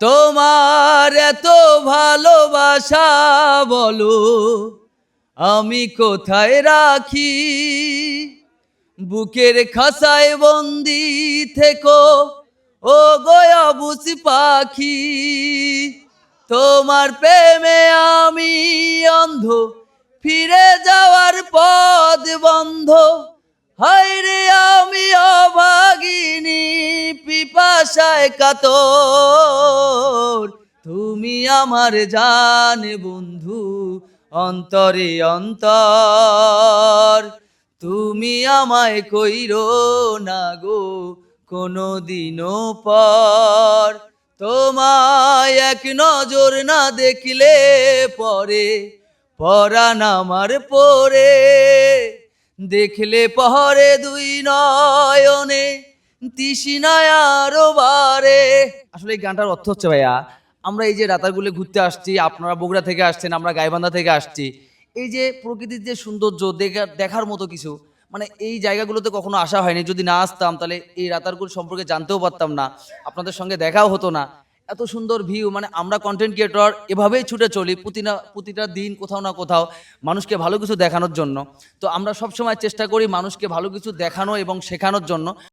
তোমার এত ভালোবাসা বলো, আমি কোথায় রাখি? বুকের খাসায় বন্দি থেকো ও গয়া বুসি পাখি। তোমার প্রেমে আমি অন্ধ, ফিরে যাওয়ার পদ বন্ধ। পিপাসায় কাতর। তুমি আমার জান বন্ধু, অন্তরে অন্তর। তুমি আমায় কইরো না গো কোনো দিনও পর। তোমায় এক নজর না দেখলে পরে, পরাণ আমার পরে। দেখলে পরে দুই নয়নে আসলে এই গানটার অর্থ হচ্ছে, ভাইয়া, আমরা এই যে রাতারগুলো ঘুরতে আসছি, আপনারা বগুড়া থেকে আসছেন, আমরা গাইবান্ধা থেকে আসছি, এই যে প্রকৃতির যে সৌন্দর্য দেখার দেখার মতো কিছু মানে এই জায়গাগুলোতে কখনো আসা হয়নি। যদি না আসতাম, তাহলে এই রাতারগুল সম্পর্কে জানতেও পারতাম না, আপনাদের সঙ্গে দেখাও হতো না। এত সুন্দর ভিউ মানে আমরা কন্টেন্ট ক্রিয়েটর এভাবেই ছুটে চলি প্রতিটা প্রতিটা দিন কোথাও না কোথাও মানুষকে ভালো কিছু দেখানোর জন্য। তো আমরা সবসময় চেষ্টা করি মানুষকে ভালো কিছু দেখানো এবং শেখানোর জন্য।